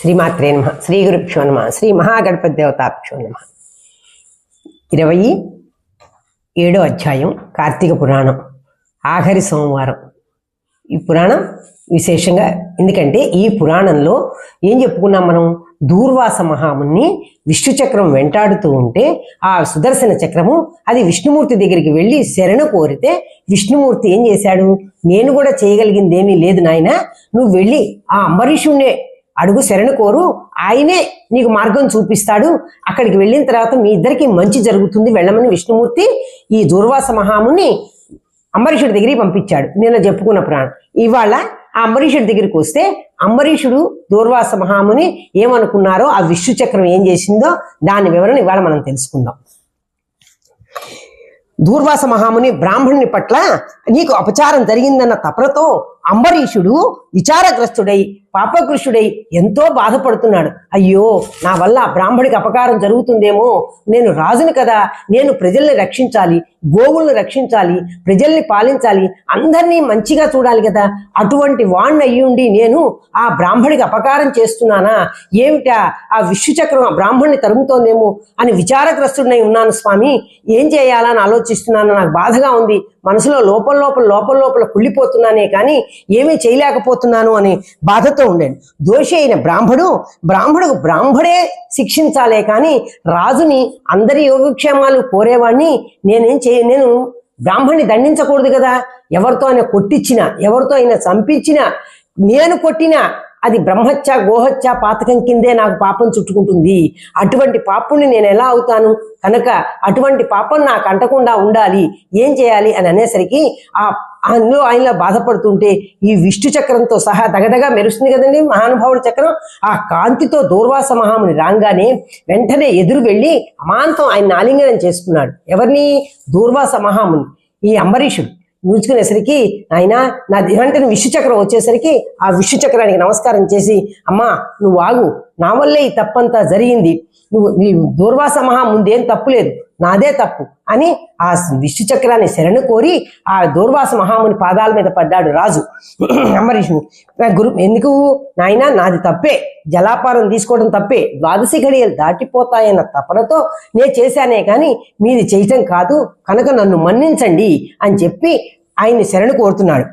శ్రీమాత్రే నమ. శ్రీ గురుభ్యో నమ. శ్రీ మహాగణపతి దేవతాభ్యో నమ. ఇరవై ఏడో అధ్యాయం కార్తీక పురాణం. ఆఖరి సోమవారం. ఈ పురాణం విశేషంగా ఎందుకంటే ఈ పురాణంలో ఏం చెప్పుకున్నాం మనం? దూర్వాస మహాముని విష్ణు చక్రం వెంటాడుతూ ఉంటే ఆ సుదర్శన చక్రము అది విష్ణుమూర్తి దగ్గరికి వెళ్ళి శరణు కోరితే విష్ణుమూర్తి ఏం చేశాడు? నేను కూడా చేయగలిగింది ఏమీ లేదు నాయన. నువ్వు వెళ్ళి ఆ అంబరీషుణ్ణే అడుగు శరణు కోరు. ఆయనే నీకు మార్గం చూపిస్తాడు. అక్కడికి వెళ్ళిన తర్వాత మీ ఇద్దరికి మంచి జరుగుతుంది వెళ్ళమని విష్ణుమూర్తి ఈ దూర్వాస మహాముని అంబరీషుడి దగ్గరికి పంపించాడు. నేను చెప్పుకున్న ప్రాణం. ఇవాళ ఆ అంబరీషుడి దగ్గరికి వస్తే అంబరీషుడు దూర్వాస మహాముని ఏమనుకున్నారో ఆ విష్ణు చక్రం ఏం చేసిందో దాని వివరణ ఇవాళ మనం తెలుసుకుందాం. దూర్వాస మహాముని బ్రాహ్మణుని పట్ల నీకు అపచారం జరిగిందన్న తపరతో అంబరీషుడు విచారగ్రస్తుడై పాపకృష్ణుడై ఎంతో బాధపడుతున్నాడు. అయ్యో నా వల్ల ఆ బ్రాహ్మడికి అపకారం జరుగుతుందేమో? నేను రాజుని కదా నేను ప్రజల్ని రక్షించాలి. గోవుల్ని రక్షించాలి ప్రజల్ని పాలించాలి అందరినీ మంచిగా చూడాలి కదా. అటువంటి వాణ్ణి అయ్యుండి నేను ఆ బ్రాహ్మడికి అపకారం చేస్తున్నానా? ఏమిటా? ఆ విశ్వచక్రం ఆ బ్రాహ్మణ్ణి తరుముతోందేమో అని విచారగ్రస్తుడినై ఉన్నాను స్వామి. ఏం చేయాలని ఆలోచిస్తున్నాను. నాకు బాధగా ఉంది. మనసులో లోపల లోపల లోపల లోపల కుళ్ళిపోతున్నానే కానీ ఏమీ చేయలేకపోతున్నాను అని బాధతో ఉండాను దోషి అయిన బ్రాహ్మడు బ్రాహ్మడుకు బ్రాహ్మడే శిక్షించాలే కానీ రాజుని అందరి యోగక్షేమాలు కోరేవాడిని నేనేం నేను బ్రాహ్మణ్ణి దండించకూడదు కదా. ఎవరితో అయినా కొట్టించినా ఎవరితో అయినా చంపించినా నేను కొట్టినా అది బ్రహ్మత్య గోహత్య పాతకం కిందే నాకు పాపం చుట్టుకుంటుంది. అటువంటి పాపుణ్ణి నేను ఎలా అవుతాను? కనుక అటువంటి పాపం నాకు అంటకుండా ఉండాలి. ఏం చేయాలి? అని అనేసరికి ఆ అందులో ఆయనలో బాధపడుతుంటే ఈ విష్ణు చక్రంతో సహా దగదగా మెరుస్తుంది కదండి మహానుభావుడి చక్రం. ఆ కాంతితో దూర్వాస మహాముని రాగానే వెంటనే ఎదురు వెళ్ళి అమాంతం ఆయన ఆలింగనం చేసుకున్నాడు. ఎవరిని? దూర్వాస మహాముని. ఈ అంబరీషుడు. నిల్చుకునేసరికి ఆయన నా వెంటనే విష్ణుచక్రం వచ్చేసరికి ఆ విష్ణుచక్రానికి నమస్కారం చేసి అమ్మా నువ్వు ఆగు. నా వల్లే ఈ తప్పంతా జరిగింది. నువ్వు నీ దూర్వాస మహా ముందేం తప్పు లేదు. నాదే తప్పు అని ఆ విష్ణు చక్రాన్ని శరణు కోరి ఆ దూర్వాస మహాముని పాదాల మీద పడ్డాడు రాజు. అంబరీషుని గురు ఎందుకు? నాయన నాది తప్పే. జలాపారం తీసుకోవడం తప్పే. ద్వాదశి ఘడియలు దాటిపోతాయన్న తపనతో నేను చేశానే కానీ మీది చేయటం కాదు. కనుక నన్ను మన్నించండి అని చెప్పి ఆయన్ని శరణు కోరుతున్నాడు.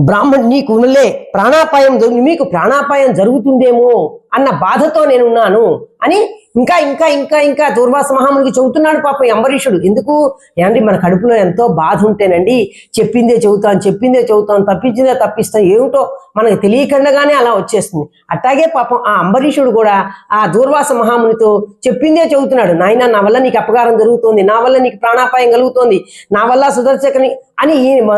బ్రాహ్మణ్ నీకు ఉన్నలే. ప్రాణాపాయం మీకు ప్రాణాపాయం జరుగుతుందేమో అన్న బాధతో నేనున్నాను అని ఇంకా ఇంకా ఇంకా ఇంకా దూర్వాస మహామునికి చెబుతున్నాడు పాపం అంబరీషుడు. ఎందుకు? ఏమండి మన కడుపులో ఎంతో బాధ ఉంటేనండి చెప్పిందే చెబుతాను చెప్పిందే చెబుతాను తప్పించిందే తప్పిస్తాను ఏమిటో మనకు తెలియకుండానే అలా వచ్చేస్తుంది. అట్టాగే పాపం ఆ అంబరీషుడు కూడా ఆ దూర్వాస మహామునితో చెప్పిందే చెబుతున్నాడు నాయన నా వల్ల నీకు అపకారం జరుగుతోంది నా వల్ల నీకు ప్రాణాపాయం కలుగుతోంది నా వల్ల సుదర్శకని అని ఈయన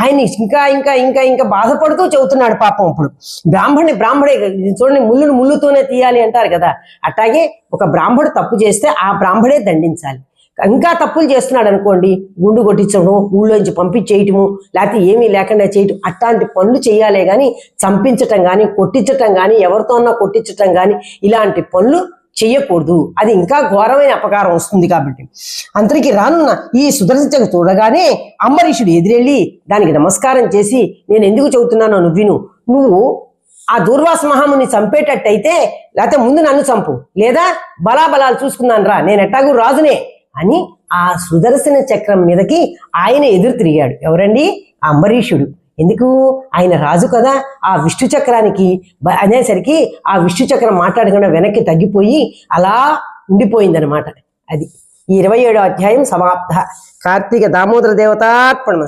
ఆయన ఇంకా ఇంకా ఇంకా ఇంకా బాధపడుతూ చెబుతున్నాడు పాపం ఇప్పుడు బ్రాహ్మణి బ్రాహ్మడే ఇది చూడండి ముళ్ళును ముళ్ళుతోనే తీయాలి అంటారు కదా. అట్లాగే ఒక బ్రాహ్మడు తప్పు చేస్తే ఆ బ్రాహ్మడే దండించాలి. ఇంకా తప్పులు చేస్తున్నాడు అనుకోండి గుండు కొట్టించడం ఊళ్ళోంచి పంపించేయటము లేకపోతే ఏమీ లేకుండా చేయటం అట్లాంటి పనులు చేయాలే కానీ చంపించటం కానీ కొట్టించటం కానీ ఎవరితోన్నా కొట్టించటం కానీ ఇలాంటి పనులు చేయకూడదు. అది ఇంకా ఘోరమైన అపకారం వస్తుంది కాబట్టి. అంతరికి రానున్న ఈ సుదర్శన చూడగానే అంబరీషుడు ఎదురెళ్ళి దానికి నమస్కారం చేసి నేను ఎందుకు చెబుతున్నానో నువ్వు విను. నువ్వు ఆ దూర్వాస మహాముని చంపేటట్టయితే లేకపోతే ముందు నన్ను చంపు. లేదా బలాబలాలు చూసుకున్నాను రా. నేను ఎట్టాగు రాజునే. అని ఆ సుదర్శన చక్రం మీదకి ఆయన ఎదురు తిరిగాడు. ఎవరండి? ఆ అంబరీషుడు. ఎందుకు? ఆయన రాజు కదా. ఆ విష్ణు చక్రానికి అనేసరికి ఆ విష్ణు చక్రం మాట్లాడకుండా వెనక్కి తగ్గిపోయి అలా ఉండిపోయిందనమాట అది. ఈ ఇరవై ఏడో అధ్యాయం సమాప్త. కార్తీక దామోదర దేవతార్పణ